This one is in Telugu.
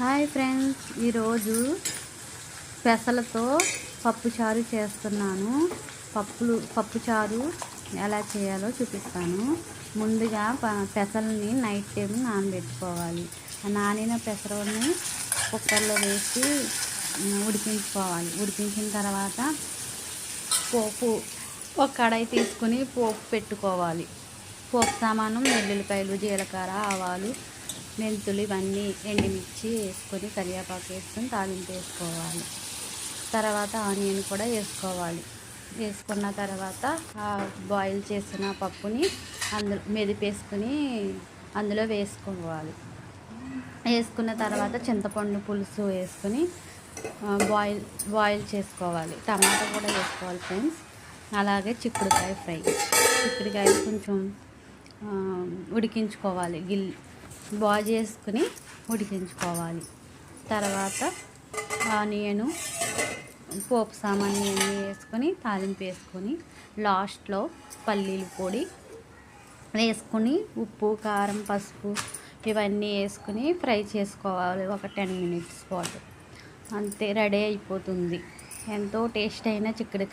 హాయ్ ఫ్రెండ్స్ ఈరోజు పెసలతో పప్పుచారు చేస్తున్నాను. పప్పులు పప్పుచారు ఎలా చేయాలో చూపిస్తాను. ముందుగా ప- పెసల్ని నైట్ టైం నానబెట్టుకోవాలి. ఆ నానిన పెసరని కుక్కర్లో వేసి ఉడికించుకోవాలి. ఉడికించిన తర్వాత పోపు ఒక కడాయి తీసుకుని పోపు పెట్టుకోవాలి. పోపు సామాను వెల్లుల్లిపాయలు జీలకర్ర ఆవాలు మెంతులు ఇవన్నీ ఎండుమిర్చి వేసుకొని కరివేపాకు వేసుకొని తాలింపు వేసుకోవాలి. తర్వాత ఆనియన్ కూడా వేసుకోవాలి. వేసుకున్న తర్వాత బాయిల్ చేసిన పప్పుని అందులో మెదిపేసుకుని అందులో వేసుకోవాలి. వేసుకున్న తర్వాత చింతపండు పులుసు వేసుకొని బాయిల్ బాయిల్ చేసుకోవాలి. టమాటా కూడా వేసుకోవాలి ఫ్రెండ్స్. అలాగే చిక్కుడుకాయ ఫ్రై. చిక్కుడుకాయ కొంచెం ఉడికించుకోవాలి. గిల్ బాయిల్ చేసుకుని ఉడికించుకోవాలి. తర్వాత ఆనియను పోపు సామాన్లు అన్నీ వేసుకొని తాలింపు వేసుకొని లాస్ట్లో పల్లీల పొడి వేసుకుని ఉప్పు కారం పసుపు ఇవన్నీ వేసుకుని ఫ్రై చేసుకోవాలి ఒక టెన్ మినిట్స్ పాటు. అంతే రెడీ అయిపోతుంది. ఎంతో టేస్ట్ అయిన చిక్కుడుకాయ.